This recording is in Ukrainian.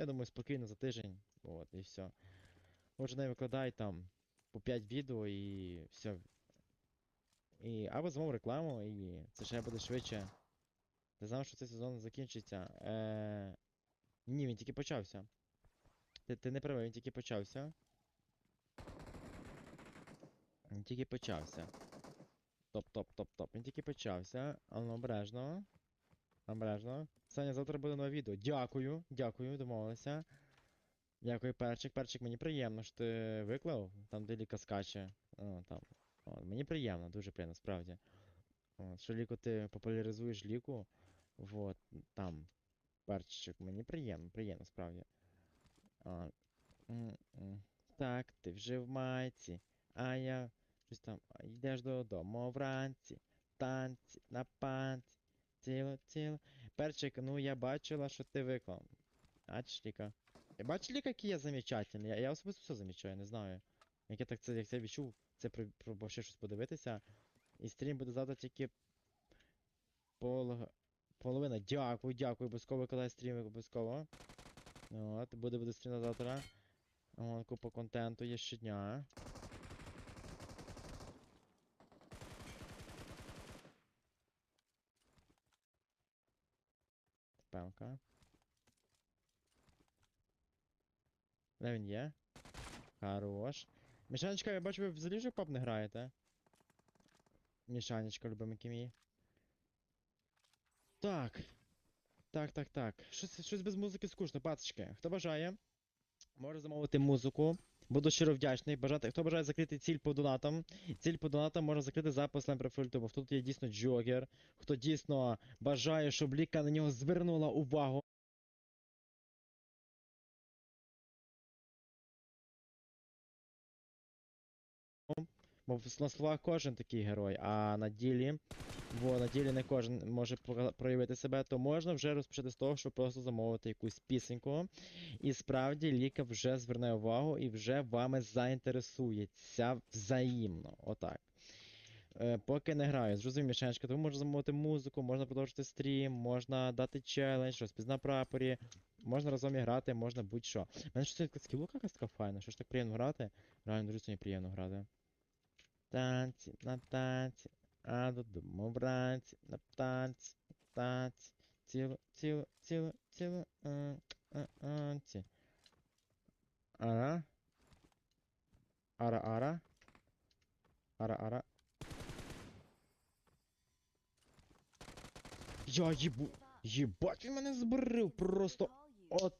Я думаю, спокійно за тиждень. От, і все. Може не викладай там по 5 відео і все. І або замов рекламу, і це ще буде швидше. Ти знав, що цей сезон закінчиться. Е... Ні, він тільки почався. Ти, ти не правий, він тільки почався. Він тільки почався. Топ, топ, топ, топ. Він тільки почався. А ну обережно. Обережно. Саня, завтра буде нове відео. Дякую, дякую, домовилися. Дякую, перчик. Перчик, мені приємно, що ти виклав. Там, де ліка скаче. О, там. О, мені приємно, дуже приємно, справді. От, що ліку ти популяризуєш ліку. Вот, там. Перчик, мені приємно, приємно, справді. М. Так, ти вже в майці, а я щось там йдеш додому вранці, танці, на панці, ціло, ціло. Перчик, ну я бачила, що ти виклав. Бачиш, Ліка? Я бачиш, Ліка, який я замечательний. Я, я особисто все замічаю, не знаю. Як я так це, як це відчув, це про, про ще щось подивитися. І стрім буде завтра тільки пол... половина. Дякую, дякую, обов'язково викладай стрім обов'язково. От, буде буде стрім завтра. О, купа контенту є щодня. Пемка. Де він є? Хорош. Мішанечка, я бачу, ви взагалі вже в пап не граєте. Мішанечка, любименький мій. Так. Так, так, так. Щось, щось без музики скучно, пацочки. Хто бажає, може замовити музику. Буду щиро вдячний. Бажати, хто бажає закрити ціль по донатам. Ціль по донатам можна закрити за послем профільту, бо Тут є дійсно джогер. Хто дійсно бажає, щоб Ліка на нього звернула увагу. Бо на словах кожен такий герой, а на ділі, бо на ділі не кожен може проявити себе, то можна вже розпочати з того, щоб просто замовити якусь пісеньку. І справді Ліка вже зверне увагу і вже вами заінтересується взаємно. Отак. Е, поки не граю, зрозумів, Мішенечка, тому можна замовити музику, можна продовжити стрім, можна дати челендж, розпіз на прапорі, можна разом і грати, можна будь-що. Мене щось така скілука така файна, що ж так приємно грати. Реально дуже сьогодні приємно грати. Танці, на танці, а додому вранці, на танці, танці, ціло, ціло, ціло, ціло, а. Ара? Ара, ара? Ара, ара? Я їбу... Єбать, він мене збрив просто от